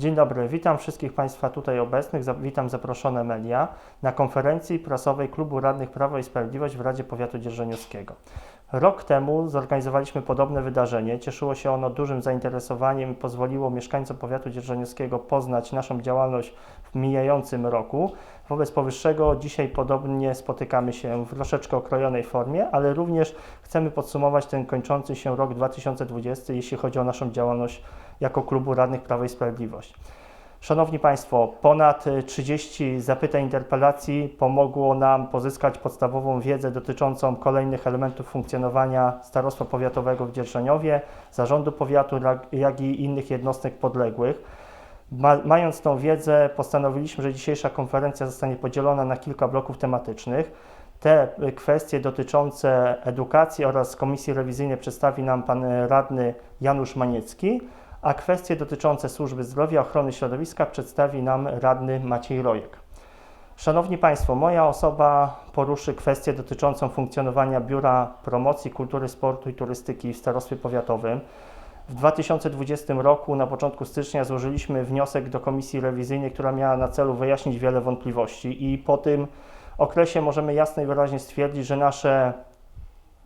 Dzień dobry, witam wszystkich Państwa tutaj obecnych, witam zaproszone media na konferencji prasowej Klubu Radnych Prawo i Sprawiedliwość w Radzie Powiatu Dzierżoniowskiego. Rok temu zorganizowaliśmy podobne wydarzenie. Cieszyło się ono dużym zainteresowaniem pozwoliło mieszkańcom powiatu dzierżoniowskiego poznać naszą działalność w mijającym roku. Wobec powyższego dzisiaj podobnie spotykamy się w troszeczkę okrojonej formie, ale również chcemy podsumować ten kończący się rok 2020, jeśli chodzi o naszą działalność jako Klubu Radnych Prawo i Sprawiedliwość. Szanowni Państwo, ponad y, 30 zapytań, interpelacji pomogło nam pozyskać podstawową wiedzę dotyczącą kolejnych elementów funkcjonowania Starostwa Powiatowego w Dzierżoniowie, Zarządu Powiatu, jak i innych jednostek podległych. Ma, mając tą wiedzę, postanowiliśmy, że dzisiejsza konferencja zostanie podzielona na kilka bloków tematycznych. Te kwestie dotyczące edukacji oraz komisji rewizyjnej przedstawi nam pan radny Janusz Maniecki, a kwestie dotyczące służby zdrowia, ochrony środowiska przedstawi nam radny Maciej Rojek. Szanowni Państwo, moja osoba poruszy kwestię dotyczącą funkcjonowania Biura Promocji Kultury, Sportu i Turystyki w Starostwie Powiatowym. W 2020 roku, na początku stycznia, złożyliśmy wniosek do komisji rewizyjnej, która miała na celu wyjaśnić wiele wątpliwości, i po tym okresie możemy jasno i wyraźnie stwierdzić, że nasze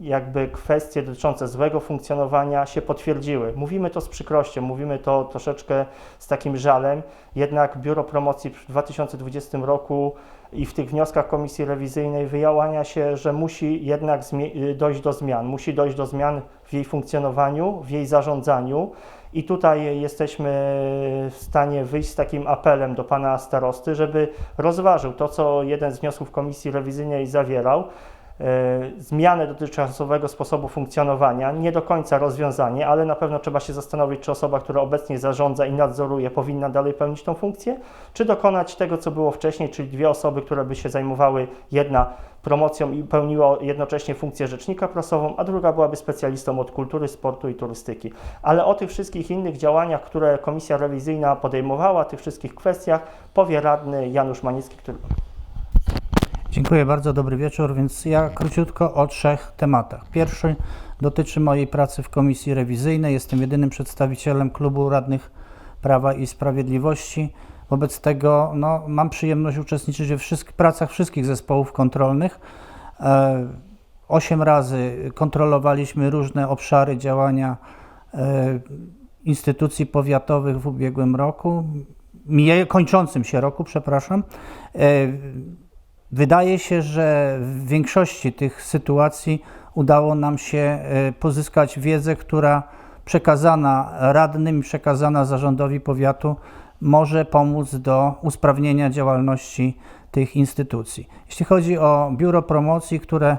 jakby kwestie dotyczące złego funkcjonowania się potwierdziły. Mówimy to z przykrością, mówimy to troszeczkę z takim żalem, jednak Biuro Promocji w 2020 roku i w tych wnioskach Komisji Rewizyjnej wyjałania się, że musi jednak zmie- dojść do zmian, musi dojść do zmian w jej funkcjonowaniu, w jej zarządzaniu. I tutaj jesteśmy w stanie wyjść z takim apelem do Pana Starosty, żeby rozważył to, co jeden z wniosków Komisji Rewizyjnej zawierał, zmianę dotychczasowego sposobu funkcjonowania, nie do końca rozwiązanie, ale na pewno trzeba się zastanowić, czy osoba, która obecnie zarządza i nadzoruje, powinna dalej pełnić tą funkcję, czy dokonać tego, co było wcześniej, czyli dwie osoby, które by się zajmowały, jedna promocją i pełniła jednocześnie funkcję rzecznika prasową, a druga byłaby specjalistą od kultury, sportu i turystyki. Ale o tych wszystkich innych działaniach, które komisja rewizyjna podejmowała, tych wszystkich kwestiach, powie radny Janusz Manicki, który Dziękuję bardzo, dobry wieczór. Więc ja króciutko o trzech tematach. Pierwszy dotyczy mojej pracy w komisji rewizyjnej. Jestem jedynym przedstawicielem klubu radnych Prawa i Sprawiedliwości. Wobec tego no, mam przyjemność uczestniczyć we wszystkich pracach wszystkich zespołów kontrolnych. E, Osiem razy kontrolowaliśmy różne obszary działania e, instytucji powiatowych w ubiegłym roku, kończącym się roku, przepraszam. E, Wydaje się, że w większości tych sytuacji udało nam się e, pozyskać wiedzę, która przekazana radnym przekazana zarządowi powiatu może pomóc do usprawnienia działalności tych instytucji. Jeśli chodzi o biuro promocji, które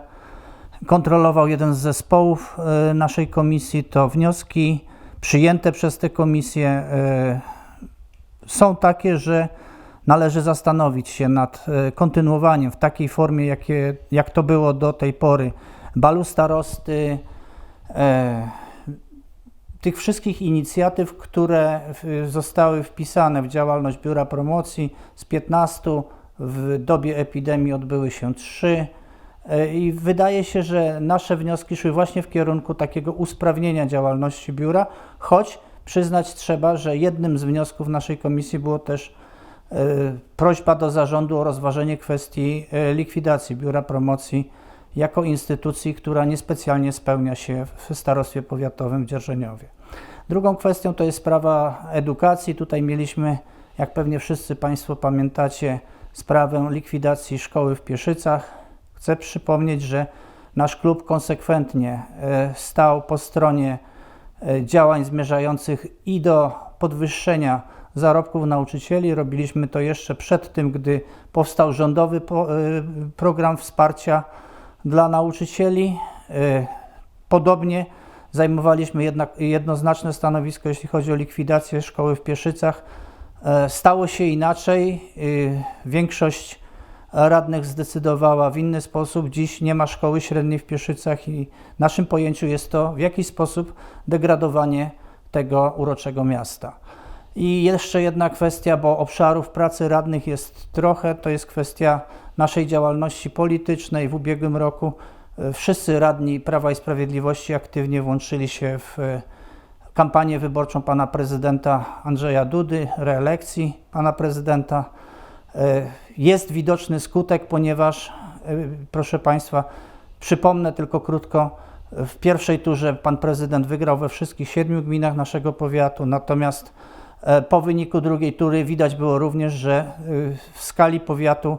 kontrolował jeden z zespołów e, naszej komisji, to wnioski przyjęte przez tę komisję e, są takie, że należy zastanowić się nad e, kontynuowaniem w takiej formie, jakie, jak to było do tej pory, balu starosty, e, tych wszystkich inicjatyw, które zostały wpisane w działalność Biura Promocji z 15 w dobie epidemii odbyły się trzy. E, I wydaje się, że nasze wnioski szły właśnie w kierunku takiego usprawnienia działalności biura, choć przyznać trzeba, że jednym z wniosków naszej komisji było też prośba do zarządu o rozważenie kwestii e, likwidacji Biura Promocji jako instytucji, która niespecjalnie spełnia się w Starostwie Powiatowym w Dzierżoniowie. Drugą kwestią to jest sprawa edukacji. Tutaj mieliśmy, jak pewnie wszyscy Państwo pamiętacie, sprawę likwidacji szkoły w Pieszycach. Chcę przypomnieć, że nasz klub konsekwentnie e, stał po stronie e, działań zmierzających i do podwyższenia zarobków nauczycieli. Robiliśmy to jeszcze przed tym, gdy powstał rządowy e, program wsparcia dla nauczycieli. E, Podobnie zajmowaliśmy jednak jednoznaczne stanowisko, jeśli chodzi o likwidację szkoły w Pieszycach. E, Stało się inaczej. E, Większość radnych zdecydowała w inny sposób. Dziś nie ma szkoły średniej w Pieszycach i w naszym pojęciu jest to w jakiś sposób degradowanie tego uroczego miasta. I jeszcze jedna kwestia, bo obszarów pracy radnych jest trochę, to jest kwestia naszej działalności politycznej. W ubiegłym roku wszyscy radni Prawa i Sprawiedliwości aktywnie włączyli się w e, kampanię wyborczą pana prezydenta Andrzeja Dudy, reelekcji pana prezydenta. E, Jest widoczny skutek, ponieważ, e, proszę Państwa, przypomnę tylko krótko, w pierwszej turze pan prezydent wygrał we wszystkich siedmiu gminach naszego powiatu, natomiast po wyniku drugiej tury widać było również, że e, w skali powiatu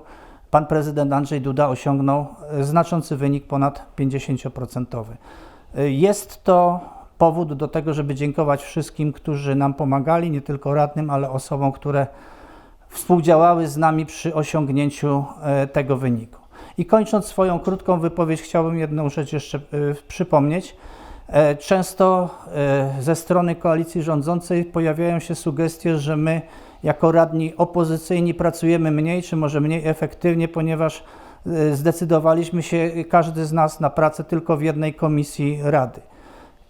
pan prezydent Andrzej Duda osiągnął e, znaczący wynik ponad 50%. E, Jest to powód do tego, żeby dziękować wszystkim, którzy nam pomagali, nie tylko radnym, ale osobom, które współdziałały z nami przy osiągnięciu e, tego wyniku. I kończąc swoją krótką wypowiedź, chciałbym jedną rzecz jeszcze e, przypomnieć. E, Często e, ze strony koalicji rządzącej pojawiają się sugestie, że my jako radni opozycyjni pracujemy mniej, czy może mniej efektywnie, ponieważ e, zdecydowaliśmy się każdy z nas na pracę tylko w jednej komisji rady.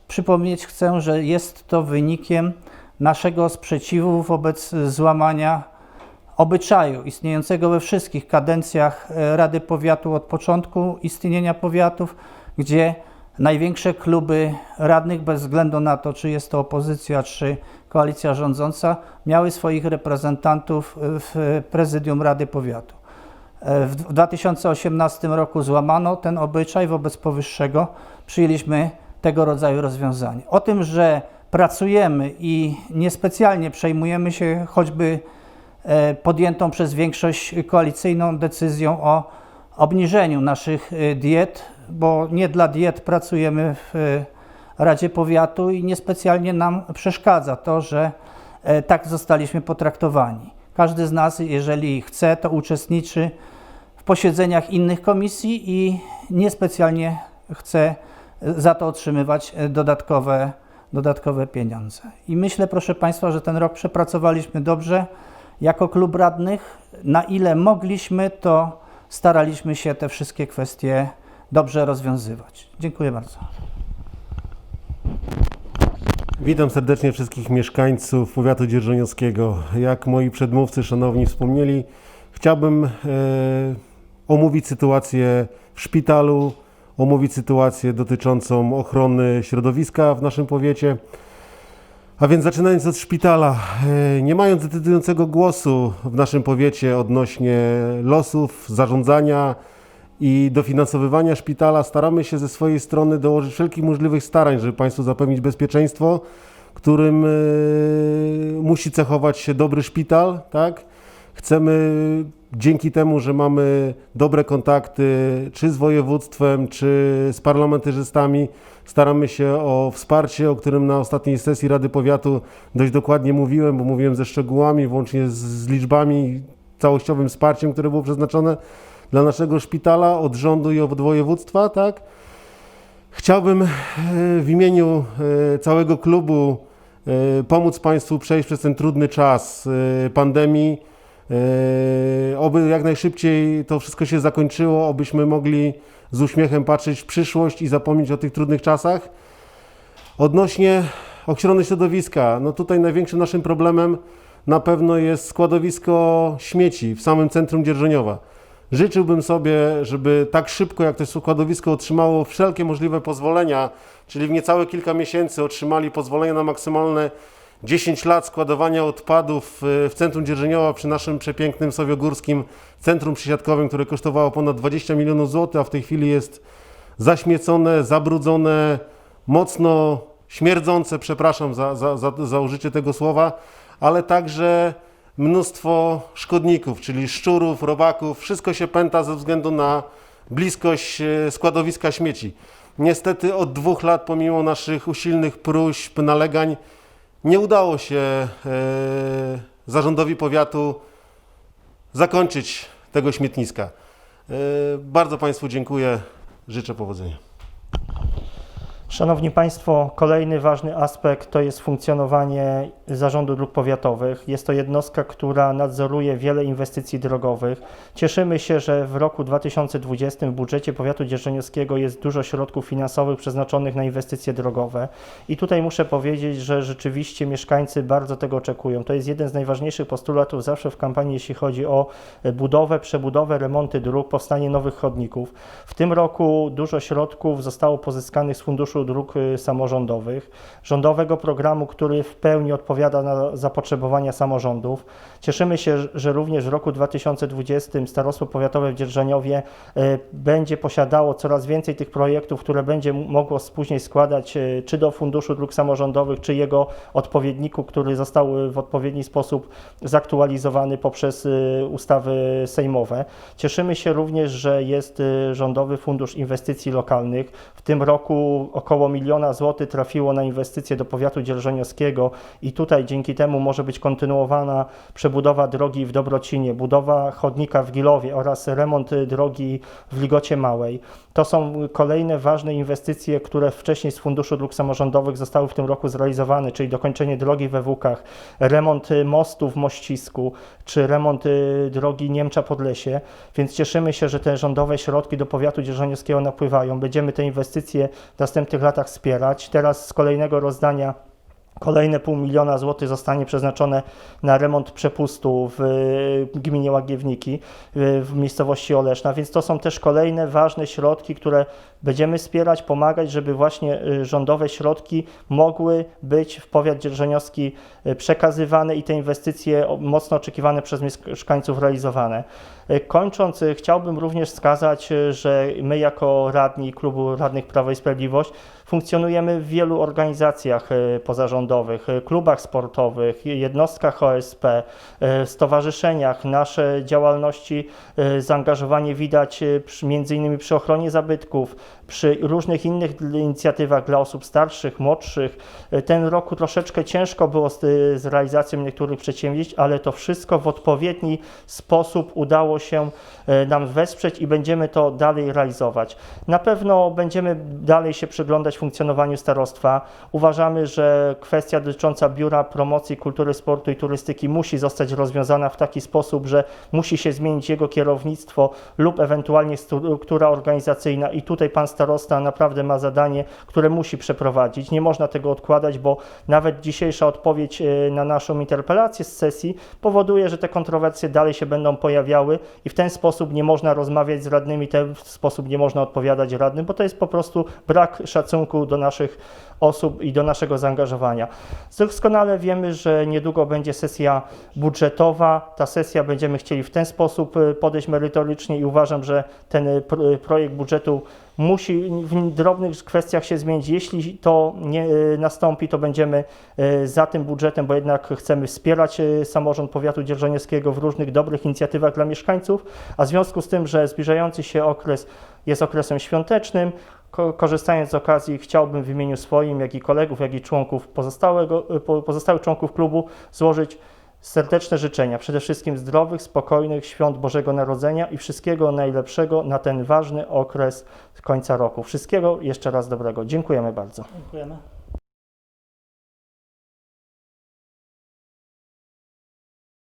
Przypomnieć chcę, że jest to wynikiem naszego sprzeciwu wobec złamania obyczaju istniejącego we wszystkich kadencjach Rady Powiatu od początku istnienia powiatów, gdzie największe kluby radnych, bez względu na to, czy jest to opozycja, czy koalicja rządząca, miały swoich reprezentantów w prezydium Rady Powiatu. W 2018 roku złamano ten obyczaj, wobec powyższego przyjęliśmy tego rodzaju rozwiązanie. O tym, że pracujemy i niespecjalnie przejmujemy się choćby e, podjętą przez większość koalicyjną decyzją o obniżeniu naszych e, diet, bo nie dla diet pracujemy w e, Radzie Powiatu i niespecjalnie nam przeszkadza to, że e, tak zostaliśmy potraktowani. Każdy z nas, jeżeli chce, to uczestniczy w posiedzeniach innych komisji i niespecjalnie chce za to otrzymywać e, dodatkowe, dodatkowe pieniądze. I myślę, proszę Państwa, że ten rok przepracowaliśmy dobrze. Jako klub radnych, na ile mogliśmy, to staraliśmy się te wszystkie kwestie dobrze rozwiązywać. Dziękuję bardzo. Witam serdecznie wszystkich mieszkańców powiatu dzierżoniowskiego. Jak moi przedmówcy szanowni wspomnieli, chciałbym e, omówić sytuację w szpitalu, omówić sytuację dotyczącą ochrony środowiska w naszym powiecie. A więc zaczynając od szpitala, e, nie mając decydującego głosu w naszym powiecie odnośnie losów, zarządzania i dofinansowywania szpitala, staramy się ze swojej strony dołożyć wszelkich możliwych starań, żeby Państwu zapewnić bezpieczeństwo, którym e, musi cechować się dobry szpital, tak? Chcemy dzięki temu, że mamy dobre kontakty czy z województwem, czy z parlamentarzystami, staramy się o wsparcie, o którym na ostatniej sesji Rady Powiatu dość dokładnie mówiłem, bo mówiłem ze szczegółami, włącznie z, z liczbami, całościowym wsparciem, które było przeznaczone dla naszego szpitala od rządu i od województwa, tak? Chciałbym e, w imieniu e, całego klubu e, pomóc Państwu przejść przez ten trudny czas pandemii. Oby jak najszybciej to wszystko się zakończyło, obyśmy mogli z uśmiechem patrzeć w przyszłość i zapomnieć o tych trudnych czasach. Odnośnie ochrony środowiska, no tutaj największym naszym problemem na pewno jest składowisko śmieci w samym centrum Dzierżoniowa. Życzyłbym sobie, żeby tak szybko jak to składowisko otrzymało wszelkie możliwe pozwolenia, czyli w niecałe kilka miesięcy otrzymali pozwolenia na maksymalne 10 lat składowania odpadów y, w centrum Dzierżoniowa przy naszym przepięknym Sowiogórskim Centrum Przysiadkowym, które kosztowało ponad 20 milionów złotych, a w tej chwili jest zaśmiecone, zabrudzone, mocno śmierdzące, przepraszam za, za, za, za użycie tego słowa, ale także mnóstwo szkodników, czyli szczurów, robaków, wszystko się pęta ze względu na bliskość e, składowiska śmieci. Niestety od dwóch lat, pomimo naszych usilnych próśb, nalegań, nie udało się e, zarządowi powiatu zakończyć tego śmietniska. E, bardzo Państwu dziękuję, życzę powodzenia. Szanowni Państwo, kolejny ważny aspekt to jest funkcjonowanie Zarządu Dróg Powiatowych. Jest to jednostka, która nadzoruje wiele inwestycji drogowych. Cieszymy się, że w roku 2020 w budżecie powiatu dzierżoniowskiego jest dużo środków finansowych przeznaczonych na inwestycje drogowe. I tutaj muszę powiedzieć, że rzeczywiście mieszkańcy bardzo tego oczekują. To jest jeden z najważniejszych postulatów zawsze w kampanii, jeśli chodzi o budowę, przebudowę, remonty dróg, powstanie nowych chodników. W tym roku dużo środków zostało pozyskanych z Funduszu Funduszu Dróg y, Samorządowych, rządowego programu, który w pełni odpowiada na zapotrzebowania samorządów. Cieszymy się, że również w roku 2020 Starostwo Powiatowe w Dzierżoniowie e, będzie posiadało coraz więcej tych projektów, które będzie mogło później składać e, czy do Funduszu Dróg Samorządowych, czy jego odpowiedniku, który został w odpowiedni sposób zaktualizowany poprzez ustawy sejmowe. Cieszymy się również, że jest Rządowy Fundusz Inwestycji Lokalnych. W tym roku około miliona złotych trafiło na inwestycje do powiatu dzierżoniowskiego i tutaj dzięki temu może być kontynuowana przebudowa drogi w Dobrocinie, budowa chodnika w Gilowie oraz remont drogi w Ligocie Małej. To są kolejne ważne inwestycje, które wcześniej z Funduszu Dróg Samorządowych zostały w tym roku zrealizowane, czyli dokończenie drogi we Włókach, remont y, mostu w Mościsku, czy remont y, drogi Niemcza-Podlesie, więc cieszymy się, że te rządowe środki do powiatu dzierżoniowskiego napływają. Będziemy te inwestycje w następnych latach wspierać. Teraz z kolejnego rozdania Kolejne pół miliona złotych zostanie przeznaczone na remont przepustu w y, gminie Łagiewniki, y, w miejscowości Oleszna, więc to są też kolejne ważne środki, które będziemy wspierać, pomagać, żeby właśnie y, rządowe środki mogły być w powiat dzierżoniowski y, przekazywane i te inwestycje mocno oczekiwane przez mieszkańców realizowane. Kończąc, chciałbym również wskazać, że my jako radni Klubu Radnych Prawo i Sprawiedliwość funkcjonujemy w wielu organizacjach y, pozarządowych, y, klubach sportowych, jednostkach OSP, y, stowarzyszeniach. Nasze działalności, zaangażowanie widać y, przy, ochronie zabytków, przy różnych innych inicjatywach dla osób starszych, młodszych. Ten roku troszeczkę ciężko było z, z realizacją niektórych przedsięwzięć, ale to wszystko w odpowiedni sposób udało się nam wesprzeć i będziemy to dalej realizować. Na pewno będziemy dalej się przyglądać funkcjonowaniu starostwa. Uważamy, że kwestia dotycząca Biura Promocji Kultury, Sportu i Turystyki musi zostać rozwiązana w taki sposób, że musi się zmienić jego kierownictwo lub ewentualnie struktura organizacyjna i tutaj pan starosta naprawdę ma zadanie, które musi przeprowadzić. Nie można tego odkładać, bo nawet dzisiejsza odpowiedź e, na naszą interpelację z sesji powoduje, że te kontrowersje dalej się będą pojawiały i w ten sposób nie można rozmawiać z radnymi, w ten sposób nie można odpowiadać radnym, bo to jest po prostu brak szacunku do naszych osób i do naszego zaangażowania. Doskonale wiemy, że niedługo będzie sesja budżetowa. Ta sesja będziemy chcieli w ten sposób y, podejść merytorycznie i uważam, że ten y, y, projekt budżetu musi w drobnych kwestiach się zmienić. Jeśli to nie nastąpi, to będziemy za tym budżetem, bo jednak chcemy wspierać samorząd powiatu dzierżoniowskiego w różnych dobrych inicjatywach dla mieszkańców, a w związku z tym, że zbliżający się okres jest okresem świątecznym, korzystając z okazji chciałbym w imieniu swoim, jak i kolegów, jak i członków pozostałego, y, po- pozostałych członków klubu złożyć serdeczne życzenia, przede wszystkim zdrowych, spokojnych świąt Bożego Narodzenia i wszystkiego najlepszego na ten ważny okres końca roku. Wszystkiego jeszcze raz dobrego. Dziękujemy bardzo. Dziękujemy.